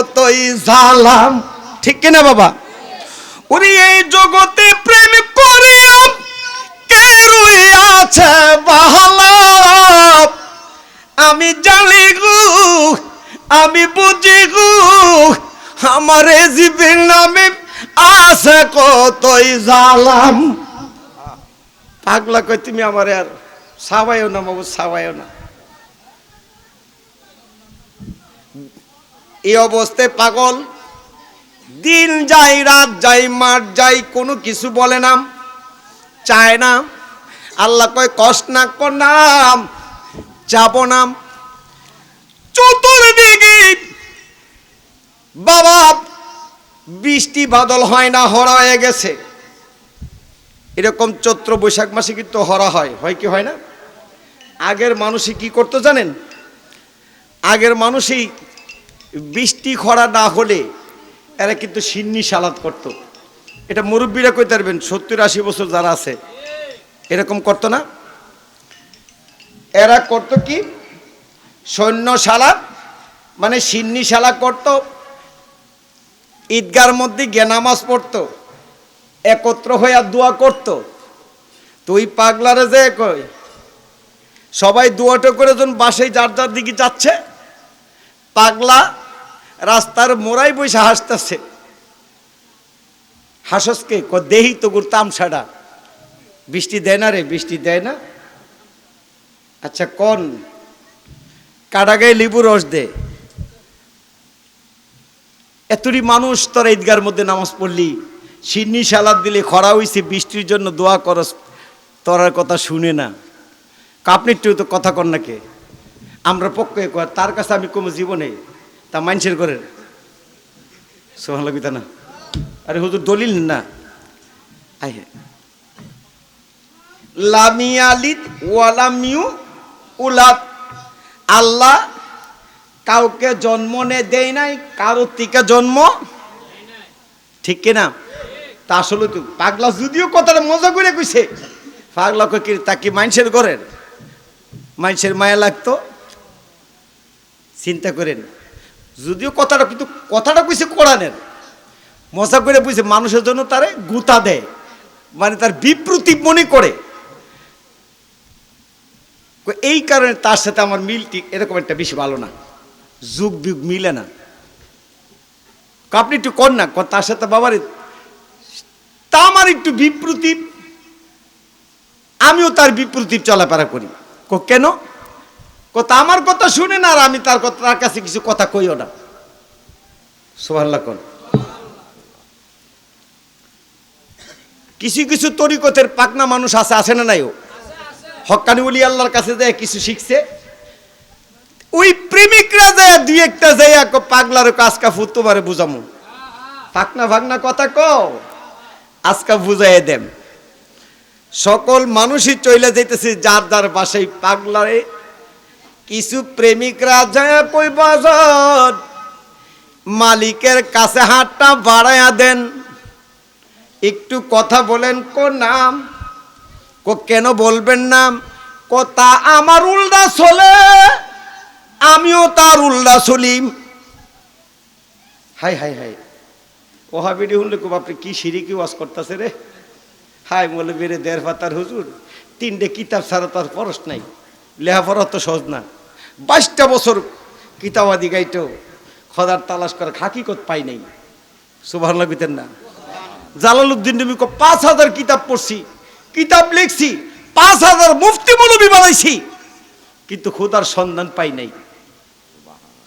কতই জালাম। ঠিক কিনা বাবা? উনি এই জগতে প্রেম করিয়া কে আছে বাহালা আমি জানি গু, আমি বুঝি গু, আমার জীবের নামে আছে কতই জালাম। পাগলা কই তুমি আমার আর সাবাইও না বাবু সাবাইও না। এই অবস্থায় পাগল। দিন যাই রাত যাই মাঠ যাই কোনো কিছু বলে না। চায় না। আল্লাহ কয়, কষ্ট না কর নাম যাব নাম চতুর্দিকে বাবা, বৃষ্টি বাদল হয় না, হরা হয়ে গেছে। এরকম চৈত্র বৈশাখ মাসে কিন্তু হরা হয়। হয় কি হয় না? আগের মানুষই কি করতো জানেন? আগের মানুষই বৃষ্টি খরা না হলে এরা কিন্তু সিন্নি সালাদ করত। এটা মুরব্বীরা কইতে পারবেন, সত্তর আশি বছর যারা আছে, এরকম করতো না। এরা করতো কি? সৈন্য সালাদ মানে সিন্নি সালা করত। ঈদগার মধ্যে গে নামাজ পড়তো, একত্র হইয়া দোয়া করত। তো ওই পাগলারে যে কই সবাই দোয়াটা করে যখন বাসে যার যার দিকে যাচ্ছে, পাগলা রাস্তার মোড়াই বসে হাসতেছে। হাসসকে ক দেহি তো গুর তামসাটা বৃষ্টি দেয় না রে, বৃষ্টি দেয় না। আচ্ছা কোন কাটা গায়ে লেবু রস দে। এতটি মানুষ তোর ঈদগার মধ্যে নামাজ পড়লি, সিন্নি সালাদ দিলে খরা হইছে, বৃষ্টির জন্য দোয়া করস তোরার কথা শুনে না। একটু তো কথা কর নাকে আমরা পক্ষে তার কাছে আমি কোনো জীবনে। তা মাইনসের করে। সোহান না আরে হুজুর দলিল না। আই হে। লামিয়ালিদ ওয়ালামিউ উলাদ। আল্লাহ কাউকে জন্ম নে দেয় নাই কারোর থেকে জন্ম ঠিক কিনা? তা আসলে তো পাগলা যদিও কথাটা মজা করে কইছে, পাগলা কই কি, তা কি মাইনসের করেন? মাইনসের মায়া লাগতো? চিন্তা করেন। যদিও কথাটা কিন্তু, কথাটা কইছে কোরআনের। মজা করে বুঝছে, মানুষের জন্য তারে গুতা দেয়। মানে তার বিপ্রতি মনে করে। এই কারণে তার সাথে আমার মিলটি এরকম একটা বেশি ভালো না। যুগ বিগ মিলে না। আপনি একটু কর না তার সাথে বাবার তা আমার একটু বিপ্রতীপ আমিও তার বিপ্রতীপ চলাফেরা করি। কেন? কথা আমার কথা শুনে না আর আমি তার কথা তার কাছে কিছু কথা কইও না। সোহাল্লা কর কিছু কিছু তরিকতের পাকনা মানুষ আছে আসে না নাই ও হক্কানি উলি আল্লাহর কাছে যায় কিছু শিখছে। ওই প্রেমিকরা যায় দুই একটা যায় পাগলার আজকা ফুট তোমারে বুঝামু। পাকনা ভাগনা কথা কও, আজকা বুঝাই দেন সকল মানুষই চলে যাইতেছে, যার যার বাসায় পাগলারে কিছু প্রেমিকরা যায় কই বাজার মালিকের কাছে হাতটা বাড়াইয়া দেন। একটু কথা বলেন, কো নাম? কো কেন বলবেন নাম কথা আমার উল্টা চলে, আমিও তার উল্টা চলিম হাই হাই হাই। ওহা বিডি শুনলে খুব আপনি কি সিঁড়ি, কি ওয়াজ করতেছে রে? হাই বলে বেড়ে দেড় পাতার হুজুর। তিনটে কিতাব ছাড়া তার পরশ নাই। লেহাপড়া তো সহজ না। বাইশটা বছর কিতাবাদি গাইতেও খদার তালাশ করে হাকিকত পাই নাই। সুভার লাগতেন না। জালালউদ্দিন নবী কো পাঁচ হাজার কিতাব পড়ছি, কিতাব লিখছি, পাঁচ হাজার মুফতি মৌলবি বানাইছি, কিন্তু খোদার সন্ধান পাই নাই।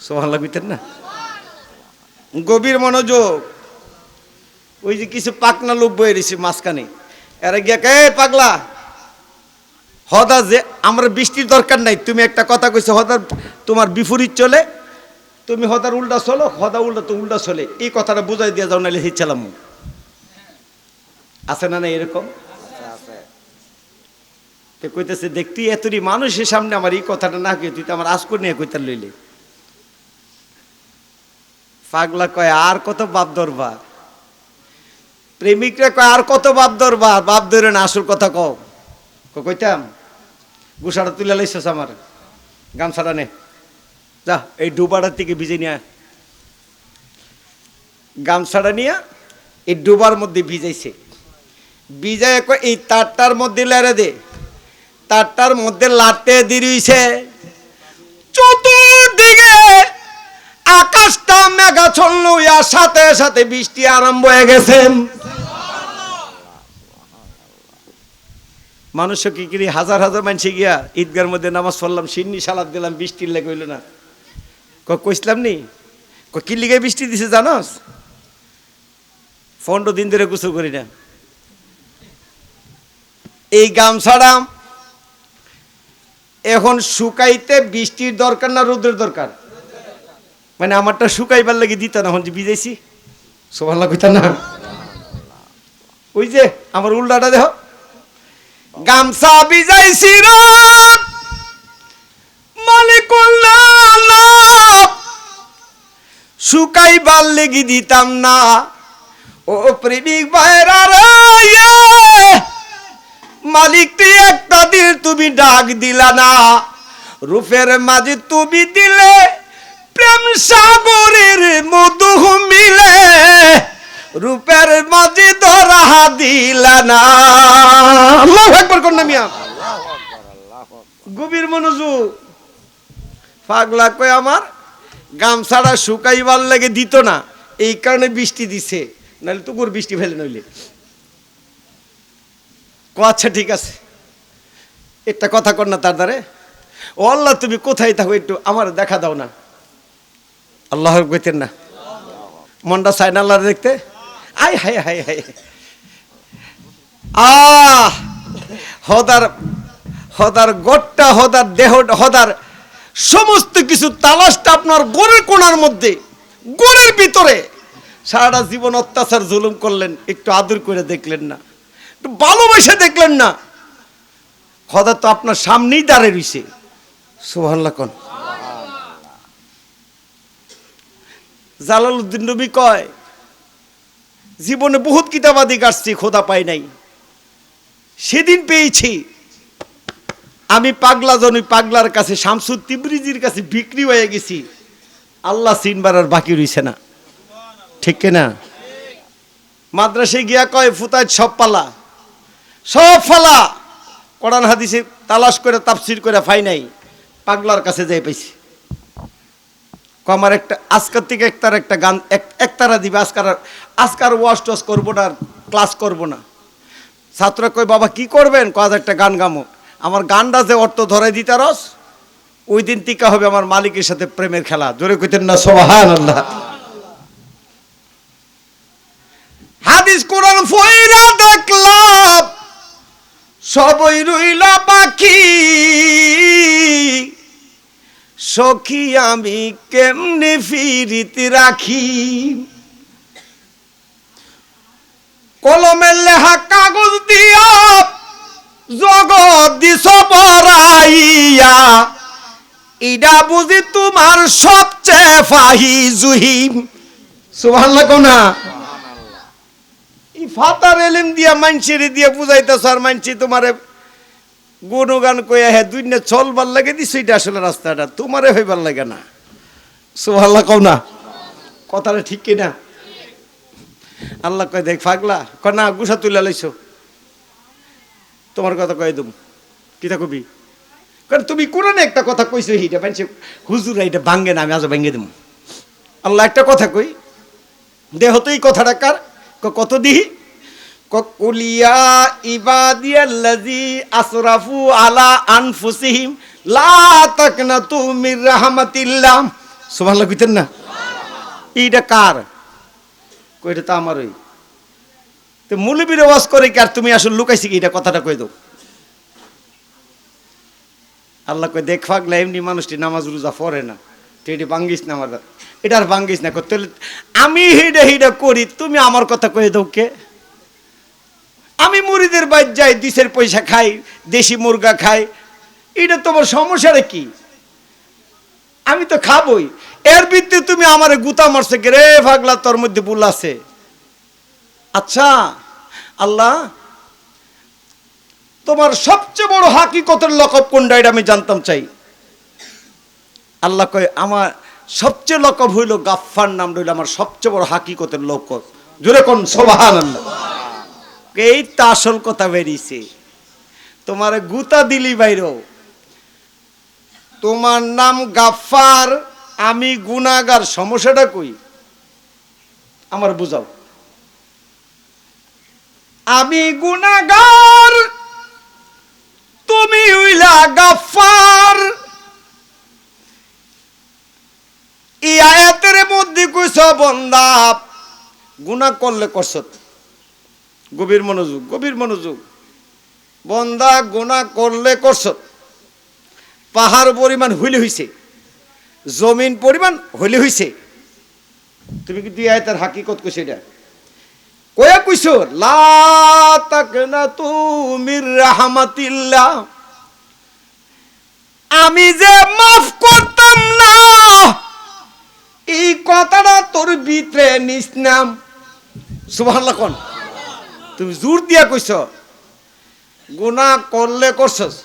সোহান লাগতেন না? গভীর মনোযোগ। ওই যে কিছু পাকনা লোক বয়ে রয়েছে মাঝখানে। এরা গিয়া কে পাগলা? হদা যে আমার বৃষ্টির দরকার নাই, তুমি একটা কথা কইছো, হদার তোমার বিপরীত চলে, তুমি হদার উল্টা চলো, হদা উল্টা তো উল্টা চলে। এই কথাটা বুঝাই দিয়ে যাও, নাহলে হিচ্ছালাম আছে না না এরকম? কইতেছে দেখতি এতরি মানুষের সামনে আমার এই কথাটা না কে তুই তো আমার আজকর নিয়ে কইতার লইলে। পাগলা কয়, আর কত বাপ দরবার? প্রেমিকরা কয়, আর কত বাপ দরবার? বাপ ধরে না, আসল কথা কও। কইতাম গুসাটা তুলে লাইছস আমার গামছাটা নে? যা, এই ডুবাটার থেকে ভিজে নিয়ে। গামছাটা নিয়ে, এই ডুবার মধ্যে ভিজাইছে। ভিজাই এই তারটার মধ্যে লেড়ে দে। তারটার মধ্যে লাটে দিরিছে চতুর্দিকে আকাশটা মেঘাচ্ছন্ন সাথে সাথে বৃষ্টি আরম্ভ হয়ে গেছে। মানুষ কি কিরি? হাজার হাজার মানুষ গিয়া ঈদগার মধ্যে নামাজ পড়লাম, সিন্নি সালাদ দিলাম, বৃষ্টির লেগে হইল না। ক কইসলাম নি? ক কি লিগে বৃষ্টি দিছে জানোস? পনেরো দিন ধরে গোসল করি না। এই গামছাড়া এখন শুকাইতে বৃষ্টির দরকার না রোদের দরকার? মানে আমারটা শুকাইবার লাগে দিত না, এখন যে ভিজাইছি। সোভাল্লা কইতা না। ওই যে, আমার উল্টাটা দেহ গামছা ভিজাইছি রাত মালিকুল্লাহ শুকাইবার লেগে দিতাম না। ও প্রেমিক ভাইরা রে। মালিক, তুই একটা দিন তুমি ডাক দিলা না। রূপের মাঝে তুমি দিলে প্রেম সাগরের মধু মিলে। রূপের মাঝে ধরা দিলা না। আল্লাহু মিয়া। গভীর মনোযোগ। পাগলা কয় আমার গামছাড়া শুকাইবার লাগে দিত না। এই কারণে বৃষ্টি দিছে। নাহলে তুকুর বৃষ্টি ফেলে নইলে। ক আচ্ছা ঠিক আছে। একটা কথা কর না তার দ্বারে। ও আল্লাহ তুমি কোথায় থাকো একটু আমার দেখা দাও না। আল্লাহর কইতেন না। মনটা চায় না আল্লাহর দেখতে। আয় হায় হায় হায় আহ, হদার হদার গোটটা হদার দেহ, হদার সমস্ত কিছু তালাশটা আপনার গোড়ের কোণার মধ্যে, গোড়ের ভিতরে। সারাটা জীবন অত্যাচার, জুলুম করলেন, একটু আদর করে দেখলেন না, একটু ভালোবেসে দেখলেন না। হদা তো আপনার সামনেই দাঁড়িয়ে রইছে। সোহাল্লা কন। জালালউদ্দিন নবী কয় জীবনে বহুত কিতাবাদি কাটছি খোদা পাই নাই। সেদিন পেয়েছি। আমি পাগলা জন পাগলার কাছে, শামসুদ তিবরিজির কাছে বিক্রি হয়ে গেছি। আল্লাহ চিনবার আর বাকি রইছে না। ঠিক না মাদ্রাসে গিয়া কয় ফুতায় সব পালা। সব ফালা। কোরআন হাদিসে তালাশ করে, তাফসির করে, ফাই নাই। পাগলার কাছে যাই পাইছি। আমার একটা, আজকের থেকে একটার একটা গান, এক- একতারা দিবে। আজকার আজকার ওয়াশ টস করব না ক্লাস করব না। ছাত্র কই বাবা, কি করবেন? কজ একটা গান গামো। আমার গানটা যে অর্থ ধরাই দিতে রস ওই দিন টিকা হবে আমার মালিকের সাথে প্রেমের খেলা। জোরে কইতেন না সোহান আল্লাহ হাদিস কোরআন ফইরা দেখলাম, সবই রইলা বাকি সখী আমি কেমনে ফিরিতে রাখি? কলমের লেহা কাগজ দিয়া জগৎ দিস পড়াইয়া ইডা বুঝি তোমার সবচেয়ে ফাহি জুহিম সুবহানাল্লাহ। কোনা এই ফাতার এলিম দিয়া মানসির দিয়া বুঝাইতেছ আর মানসি তোমারে গুণগান কইয়া হ্যাঁ দুই না চলবার লাগে দিস এটা আসলে রাস্তাটা। তোমারে হইবার লাগে না। সুবহানাল্লাহ কও না। কথাটা ঠিক কিনা? আল্লাহ কয়, দেখ ফাগলা কয়, না, গুসা তুলে লাইছো। তোমার কথা কয়ে দেব। কিতা কবি? কারণ তুমি কোরআনে একটা কথা কইছো এইটা মানছে হুজুর এটা ভাঙ্গে না, আমি আজ ভাঙ্গে দেব। আল্লাহ একটা কথা কই, দেহ তো কথাটা কার? ক- কত দিহি? ক- কুলিয়া ইবাদিয়াল্লাজি আসরাফু আলা আনফুসিহিম, লা তাকনাতু মির রাহমাতিল্লাহ। সুবহানাল্লাহ, কইতেন না? এইটা কার? কইটা তো আমারই। তো মুলবির ওয়াজ করে কি আর তুমি আসলে লুকাইছি কি? এটা কথাটা কই দাও। আল্লাহ কই দেখ ফাগলা এমনি মানুষটি নামাজ রোজা পড়ে না। তুই এটি ভাঙ্গিস না আমার। এটা আর ভাঙ্গিস না। করতে আমি হিডে হিডে করি, তুমি আমার কথা কয়ে দাও কে? আমি মুড়িদের বাইর যাই, দিশের পয়সা খাই, দেশি মুরগা খাই। এটা তোমার সমস্যাটা কি? আমি তো খাবই। এর ভিত্তি তুমি আমার গুতা মারছে রে ভাগলা, তোর মধ্যে ভুল আছে। আচ্ছা আল্লাহ, তোমার সবচেয়ে বড় হাকিকতের লকব কোনটা এটা আমি জানতাম চাই। আল্লাহ কয়, আমার সবচেয়ে লকব হইল গাফফার নাম রইল আমার সবচেয়ে বড় হাকিকতের লকব। জোরে কোন সোবাহান এই তো আসল কথা বেরিয়েছে। তোমার গুতা দিলি বাইরো। তোমার নাম গাফফার, আমি গুনাগার সমস্যাটা কই? আমার বুঝাও। আমি গুনাগার তুমি হইলা গাফফার। এই আয়াতের মধ্যে কইছ, বন্দা, গুনাহ করলে করছ। গভীর মনোযোগ গভীর মনোযোগ। বন্দা গুনাহ করলে করছ। পাহাড় পরিমাণ হইলে হইছে, জমিন পরিমাণ হইলে হইছে। তুমি কি দুই আয়তার হাকিকত কইছে এটা? কয়া কইছ, লা তাকনা তুমির রাহমাতিল্লাহ। আমি যে মাফ করতাম না, এই কথাটা তোর ভিতরে নিস নাম সুবহানাল্লাহ কোন। তুমি জোর দিয়া কইছ, গুনাহ করলে করছস।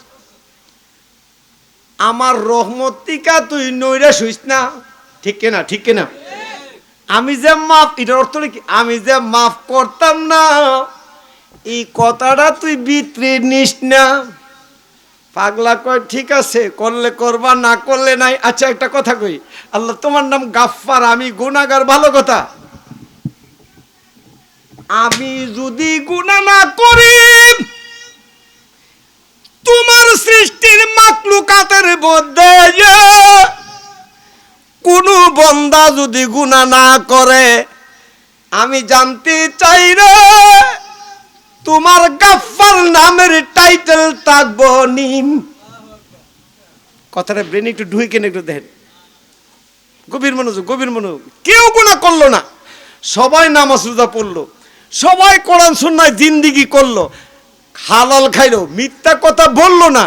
আমার রহমতিকা তুই নইরা শুইস না। ঠিক কিনা ঠিক কিনা? আমি যে মাফ, এটার অর্থ কি? আমি যে মাফ করতাম না, এই কথাটা তুই বিত্রি নিস না। পাগলা কয়, ঠিক আছে, করলে করবা, না করলে নাই। আচ্ছা একটা কথা কই। আল্লাহ, তোমার নাম গাফফার, আমি গুনাগার ভালো কথা। আমি যদি গুনাহ না করি, তোমার সৃষ্টির মাকলুকাতের মধ্যে কোনো বন্দা যদি গুনাহ না করে, আমি জানতে চাই রে, তোমার গাফফার নামের টাইটেল থাকব নিম। কথাটা ব্রেন একটু ঢুই কেন একটু দেখেন। গভীর মনোযোগ গভীর মনোযোগ। কেউ গুণা করল না। সবাই নামাজ রোজা পড়ল। সবাই কোরআন সুন্নায় জিন্দিগি করল হালাল খাইলো মিথ্যা কথা বলল না।